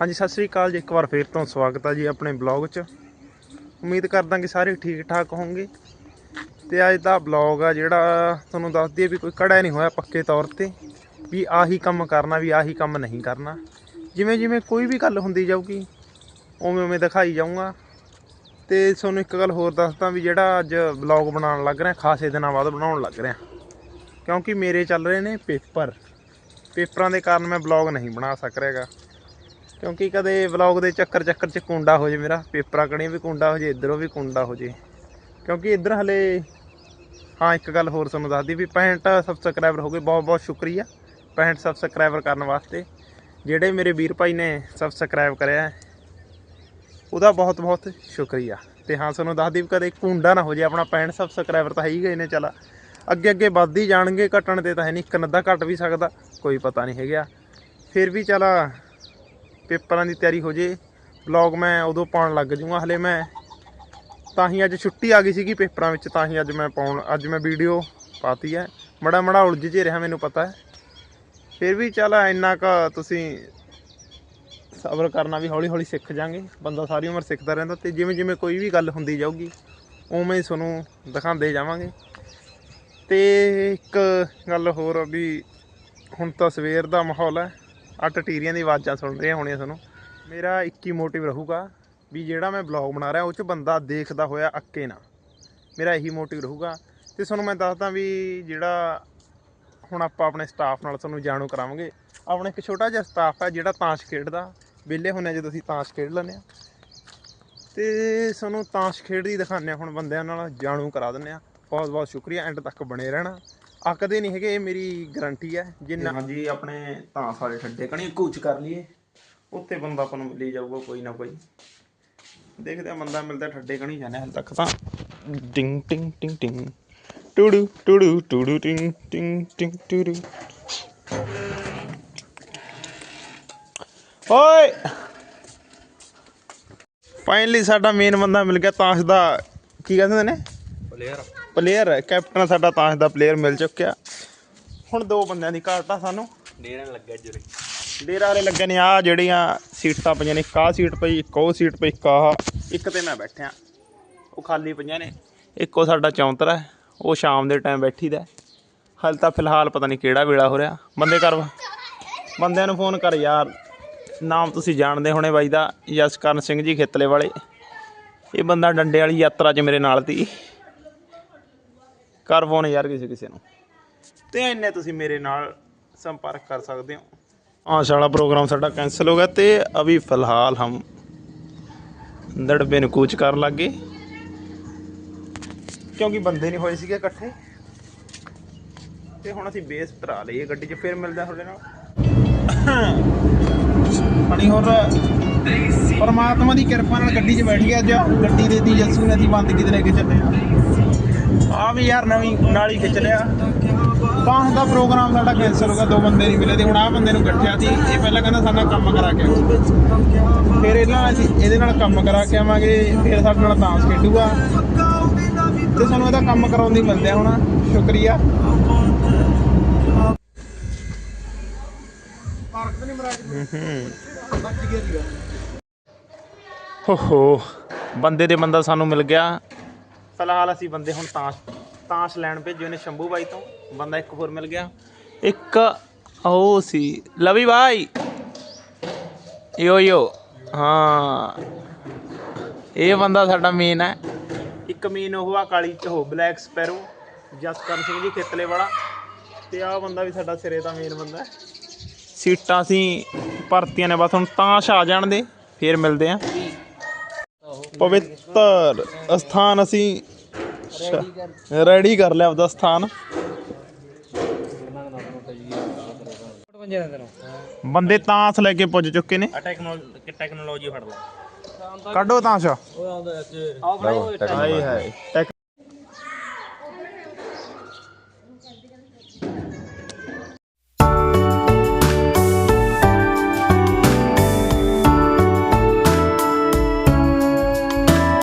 ਹਾਂਜੀ, ਸਤਿ ਸ੍ਰੀ ਅਕਾਲ ਜੀ। ਇੱਕ ਵਾਰ ਫੇਰ ਤੋਂ ਸਵਾਗਤ ਆ ਜੀ ਆਪਣੇ ਬਲੌਗ 'ਚ। ਉਮੀਦ ਕਰਦਾ ਕਿ ਸਾਰੇ ਠੀਕ ਠਾਕ ਹੋਵੋਗੇ ਤੇ ਅੱਜ ਦਾ ਬਲੌਗ ਆ ਜਿਹੜਾ ਤੁਹਾਨੂੰ ਦੱਸ ਦਈਏ ਵੀ ਕੋਈ ਕੜਾ ਨਹੀਂ ਹੋਇਆ ਪੱਕੇ ਤੌਰ ਤੇ, ਵੀ ਆਹੀ ਕੰਮ ਕਰਨਾ, ਵੀ ਆਹੀ ਕੰਮ ਨਹੀਂ ਕਰਨਾ। ਜਿਵੇਂ ਜਿਵੇਂ ਕੋਈ ਵੀ ਗੱਲ ਹੁੰਦੀ ਜਾਊਗੀ ਉਵੇਂ ਉਵੇਂ ਦਿਖਾਈ ਜਾਊਗਾ। ਤੇ ਤੁਹਾਨੂੰ ਇੱਕ ਗੱਲ ਹੋਰ ਦੱਸਦਾ ਵੀ ਜਿਹੜਾ ਅੱਜ ਬਲੌਗ ਬਣਾਉਣ ਲੱਗ ਰਿਹਾ, ਖਾਸੇ ਦਿਨਾਂ ਬਾਅਦ ਬਣਾਉਣ ਲੱਗ ਰਿਹਾ। ਕਿਉਂਕਿ ਮੇਰੇ ਚੱਲ ਰਹੇ ਨੇ ਪੇਪਰ। ਪੇਪਰਾਂ ਦੇ ਕਾਰਨ ਮੈਂ ਬਲੌਗ ਨਹੀਂ ਬਣਾ ਸਕ ਰਿਹਾਗਾ ਕਿਉਂਕਿ ਕਦੇ ਵਲੌਗ ਦੇ ਚੱਕਰ ਚੱਕਰ ਚ ਕੁੰਡਾ ਹੋ ਜੇ ਮੇਰਾ, ਪੇਪਰਾਂ ਕਣੀ ਵੀ ਕੁੰਡਾ ਹੋ ਜੇ, ਇਧਰੋਂ ਵੀ ਕੁੰਡਾ ਹੋ ਜੇ। ਕਿਉਂਕਿ ਇੱਧਰ ਹਲੇ, ਹਾਂ, ਇੱਕ ਗੱਲ ਹੋਰ ਤੁਹਾਨੂੰ ਦੱਸਦੀ ਵੀ 65 ਸਬਸਕ੍ਰਾਈਬਰ ਹੋ ਗਏ, ਬਹੁਤ ਬਹੁਤ ਸ਼ੁਕਰੀਆ। 65 ਸਬਸਕ੍ਰਾਈਬਰ ਕਰਨ ਵਾਸਤੇ, ਜਿਹੜੇ ਮੇਰੇ ਵੀਰ ਭਾਈ ਨੇ ਸਬਸਕ੍ਰਾਈਬ ਕਰਿਆ ਉਹਦਾ ਬਹੁਤ ਬਹੁਤ ਸ਼ੁਕਰੀਆ। ਤੇ ਹਾਂ, ਤੁਹਾਨੂੰ ਦੱਸਦੀ ਵੀ ਕਦੇ ਕੁੰਡਾ ਨਾ ਹੋ ਜੇ, ਆਪਣਾ 65 ਸਬਸਕ੍ਰਾਈਬਰ ਤਾਂ ਹੈ ਹੀ ਗਏ ਨੇ, ਚਲਾ। ਅੱਗੇ ਅੱਗੇ ਵੱਧ ਹੀ ਜਾਣਗੇ, ਘਟਣ ਤੇ ਤਾਂ ਹੈ ਨਹੀਂ ਇੱਕ ਨੱਦਾ ਘਟ ਵੀ ਸਕਦਾ, ਕੋਈ ਪਤਾ ਨਹੀਂ ਹੈਗਾ। ਫਿਰ ਵੀ ਚਲਾ ਪੇਪਰਾਂ ਦੀ ਤਿਆਰੀ ਹੋ ਜੇ ਵਲੌਗ ਮੈਂ ਉਦੋਂ ਪਾਉਣ ਲੱਗ ਜੂਗਾ, ਹਲੇ ਮੈਂ ਤਾਂ ਹੀ ਅੱਜ ਛੁੱਟੀ ਆ ਗਈ ਸੀਗੀ ਪੇਪਰਾਂ ਵਿੱਚ, ਤਾਂ ਹੀ ਅੱਜ ਮੈਂ ਪਾਉਣ, ਅੱਜ ਮੈਂ ਵੀਡੀਓ ਪਾਤੀ ਹੈ। ਮੜਾ ਮੜਾ ਉਲਝ ਜੇ ਰਿਹਾ ਮੈਨੂੰ ਪਤਾ ਹੈ। ਫਿਰ ਵੀ ਚੱਲ ਇੰਨਾ ਕ ਤੁਸੀਂ ਸਬਰ ਕਰਨਾ ਵੀ ਹੌਲੀ ਹੌਲੀ ਸਿੱਖ ਜਾਾਂਗੇ, ਬੰਦਾ ਸਾਰੀ ਉਮਰ ਸਿੱਖਦਾ ਰਹਿੰਦਾ ਤੇ ਜਿਵੇਂ ਜਿਵੇਂ ਕੋਈ ਵੀ ਗੱਲ ਹੁੰਦੀ ਜਾਊਗੀ, ਉਵੇਂ ਹੀ ਤੁਹਾਨੂੰ ਦਿਖਾਉਂਦੇ ਜਾਵਾਂਗੇ। ਤੇ ਇੱਕ ਗੱਲ ਹੋਰ ਵੀ ਹੁਣ ਤਾਂ ਸਵੇਰ ਦਾ ਮਾਹੌਲ ਹੈ। ਆ ਟਟੀਰੀਆਂ ਦੀ ਆਵਾਜ਼ਾਂ ਸੁਣ ਰਹੀਆਂ ਹੋਣੀਆਂ ਤੁਹਾਨੂੰ ਮੇਰਾ ਇੱਕ ਹੀ ਮੋਟਿਵ ਰਹੂਗਾ ਵੀ ਜਿਹੜਾ ਮੈਂ ਬਲੌਗ ਬਣਾ ਰਿਹਾ, ਉਹ 'ਚ ਬੰਦਾ ਦੇਖਦਾ ਹੋਇਆ ਅੱਕੇ ਨਾ। ਮੇਰਾ ਇਹੀ ਮੋਟਿਵ ਰਹੂਗਾ। ਤੇ ਤੁਹਾਨੂੰ ਮੈਂ ਦੱਸਦਾ ਵੀ ਜਿਹੜਾ ਹੁਣ ਆਪਾਂ ਆਪਣੇ ਸਟਾਫ ਨਾਲ ਤੁਹਾਨੂੰ ਜਾਣੂ ਕਰਾਵਾਂਗੇ, ਆਪਣੇ ਇੱਕ ਛੋਟਾ ਜਿਹਾ ਸਟਾਫ ਹੈ ਜਿਹੜਾ ਤਾਸ਼ ਖੇਡਦਾ। ਵਿਹਲੇ ਹੁੰਨੇ ਜਦੋਂ ਅਸੀਂ ਤਾਸ਼ ਖੇਡ ਲੈਂਦੇ ਆ। ਤੇ ਤੁਹਾਨੂੰ ਤਾਸ਼ ਖੇਡਦੀ ਦਿਖਾਉਂਦੇ ਹਾਂ ਹੁਣ ਬੰਦਿਆਂ ਨਾਲ ਜਾਣੂ ਕਰਾ ਦਿੰਦੇ ਆ। ਬਹੁਤ ਬਹੁਤ ਸ਼ੁਕਰੀਆ ਐਂਡ ਤੱਕ ਬਣੇ ਰਹਿਣਾ। ਅੱਕਦੇ ਨਹੀਂ ਹੈਗੇ ਇਹ ਮੇਰੀ ਗਾਰੰਟੀ ਹੈ ਜਿੰਨਾ ਹਾਂਜੀ ਆਪਣੇ ਤਾਂਸ ਵਾਲੇ ਠੱਡੇ ਕਣੀ ਕੂਚ ਕਰ ਲਈਏ। ਉੱਤੇ ਬੰਦਾ ਆਪਾਂ ਨੂੰ ਮਿਲੀ ਜਾਊਗਾ ਕੋਈ ਨਾ ਕੋਈ। ਦੇਖਦੇ ਆ ਬੰਦਾ ਮਿਲਦਾ ਠੱਡੇ ਕਣੀ ਜਾਣੇ ਹਾਲ ਤੱਕ ਤਾਂ ਟਿੰਗ ਟਿੰਗ ਟਿੰਗ ਟਿੰਗ। ਟੂਡੂ ਟੂਡੂ ਟੂਡੂ ਟਿੰਗ ਟਿੰਗ ਟਿੰਗ ਟੂਡੂ ਓਏ! ਫਾਈਨਲੀ ਸਾਡਾ ਮੇਨ ਬੰਦਾ ਮਿਲ ਗਿਆ ਤਾਸ਼ ਦਾ। ਕੀ ਕਹਿੰਦੇ ਨੇ? ਪਲੇਅਰ ਪਲੇਅਰ ਕੈਪਟਨ ਸਾਡਾ ਤਾਸ਼ ਦਾ ਪਲੇਅਰ ਮਿਲ ਚੁੱਕਿਆ। ਹੁਣ ਦੋ ਬੰਦਿਆਂ ਦੀ ਘਾਟ ਆ ਸਾਨੂੰ। ਡੇਰਨ ਲੱਗਿਆ ਜੁਰੇ ਡੇਰਾ ਵਾਲੇ ਲੱਗੇ ਨੇ ਆ ਜਿਹੜੀਆਂ ਸੀਟਾਂ ਪਈਆਂ ਨੇ ਇੱਕ ਆਹ ਸੀਟ ਪਈ ਇੱਕ ਉਹ ਸੀਟ ਪਈ ਇੱਕ ਆਹ। ਇੱਕ ਤੇ ਮੈਂ ਬੈਠਿਆ। ਉਹ ਖਾਲੀ ਪਈਆਂ ਨੇ। ਇੱਕ ਸਾਡਾ ਚੌਂਤਰਾ ਉਹ ਸ਼ਾਮ ਦੇ ਟਾਈਮ ਬੈਠੀ ਦਾ ਹੈ। ਹਾਲੇ ਤਾਂ ਫਿਲਹਾਲ ਪਤਾ ਨਹੀਂ ਕਿਹੜਾ ਵੇਲਾ ਹੋ ਰਿਹਾ। ਬੰਦੇ ਕਰ ਬੰਦਿਆਂ ਨੂੰ ਫੋਨ ਕਰ ਯਾਰ। ਨਾਮ ਤੁਸੀਂ ਜਾਣਦੇ ਹੋਣੇ ਬਾਈ ਦਾ ਜਸਕਰਨ ਸਿੰਘ ਜੀ ਖੇਤਲੇ ਵਾਲੇ। ਇਹ ਬੰਦਾ ਡੰਡੇ ਵਾਲੀ ਯਾਤਰਾ 'ਚ ਮੇਰੇ ਨਾਲ ਤੀ। ਕਰ ਫੋਨ ਯਾਰ ਕਿਸੇ ਕਿਸੇ ਨੂੰ। ਤੇ ਇੰਨੇ ਤੁਸੀਂ ਮੇਰੇ ਨਾਲ ਸੰਪਰਕ ਕਰ ਸਕਦੇ ਹੋ। ਆਸ ਵਾਲਾ ਪ੍ਰੋਗਰਾਮ ਸਾਡਾ ਕੈਂਸਲ ਹੋ ਗਿਆ ਤੇ ਅਭੀ ਫਿਲਹਾਲ ਹਮ ਦੜਬੇ ਨੂੰ ਕੂਚ ਕਰਨ ਲੱਗੇ ਕਿਉਂਕਿ ਬੰਦੇ ਨਹੀਂ ਹੋਏ ਸੀਗੇ ਇਕੱਠੇ। ਤੇ ਹੁਣ ਅਸੀਂ ਬੇਸ ਭਰਾ ਲਈਏ ਗੱਡੀ 'ਚ ਫਿਰ ਮਿਲਦਾ ਤੁਹਾਡੇ ਨਾਲ। ਪਣੀ ਹੋਰ ਪਰਮਾਤਮਾ ਦੀ ਕਿਰਪਾ ਨਾਲ ਗੱਡੀ 'ਚ ਬੈਠ ਗਿਆ ਅੱਜ। ਗੱਡੀ ਦੇ ਦੀ ਜੱਸੂ ਨੇ ਅਸੀਂ ਬੰਦ ਕਿਤੇ ਲੈ ਕੇ ਚੱਲੇ ਆ। ਆ ਵੀ ਯਾਰ ਨਵੀਂ ਨਾਲੀ ਖਿੱਚ ਲਿਆ। ਤਾਂ ਦਾ ਪ੍ਰੋਗਰਾਮ ਸਾਡਾ ਕੈਂਸਲ ਹੋ ਗਿਆ, ਦੋ ਬੰਦੇ ਨਹੀਂ ਮਿਲੇ ਤੇ ਹੁਣ ਆ ਬੰਦੇ ਨੂੰ ਗੱਠਿਆ ਸੀ, ਇਹ ਪਹਿਲਾਂ ਕਹਿੰਦਾ ਸਾਡਾ ਕੰਮ ਕਰਾ ਕੇ ਆਓ। ਫਿਰ ਇਹਨਾਂ ਨਾਲ ਅਸੀਂ ਇਹਦੇ ਨਾਲ ਕੰਮ ਕਰਾ ਕੇ ਆਵਾਂਗੇ, ਫਿਰ ਸਾਡੇ ਨਾਲ ਡਾਂਸ ਖੇਡੂਗਾ। ਤੇ ਸਾਨੂੰ ਇਹਦਾ ਕੰਮ ਕਰਾਉਣ ਦੀ ਮਿਲਦੇ ਆ ਹੁਣ, ਸ਼ੁਕਰੀਆ। ਹੋ ਹੋ। ਬੰਦੇ ਦੇ ਬੰਦਾ ਸਾਨੂੰ ਮਿਲ ਗਿਆ। ਫਿਲਹਾਲ ਅਸੀਂ ਬੰਦੇ ਹੁਣ ਤਾਸ਼ ਤਾਸ਼ ਲੈਣ ਭੇਜੇ ਨੇ ਸ਼ੰਭੂ ਬਾਈ ਤੋਂ। ਬੰਦਾ ਇੱਕ ਹੋਰ ਮਿਲ ਗਿਆ। ਇੱਕ ਉਹ ਸੀ, ਲਵੀ ਬਾਈ। ਯੋ ਯੋ ਹਾਂ। ਇਹ ਬੰਦਾ ਸਾਡਾ ਮੇਨ ਹੈ। ਇੱਕ ਮੇਨ ਉਹ ਆ, ਕਾਲੀ ਚ ਹੋ ਬਲੈਕ ਸਪੈਰੋ ਜਸਕਰਨ ਸਿੰਘ ਜੀ, ਖੇਤਲੇ ਵਾਲਾ। ਤੇ ਆਹ ਬੰਦਾ ਵੀ ਸਾਡਾ ਸਿਰੇ ਦਾ ਮੇਨ ਬੰਦਾ ਹੈ। ਸੀਟਾਂ ਅਸੀਂ ਭਰਤੀਆਂ ਨੇ, ਬਸ ਹੁਣ ਤਾਸ਼ ਆ ਜਾਣ ਦੇ, ਫੇਰ ਮਿਲਦੇ ਆਂ ਪਵਿੱਤਰ ਸਥਾਨ ਅਸੀਂ ਰੈਡੀ ਕਰ ਲਿਆ ਆਪਦਾ ਸਥਾਨ। ਬੰਦੇ ਤਾਂਸ ਲੈ ਕੇ ਪੁੱਜ ਚੁੱਕੇ ਨੇ। ਟੈਕਨੋਲੋਜੀ ਟੈਕਨੋਲੋਜੀ ਫੜ ਲਾ ਕੱਢੋ ਤਾਂਸ। ਉਹ ਆਉਂਦਾ ਇੱਥੇ ਹਾਏ ਹਾਏ। ਟੈਕ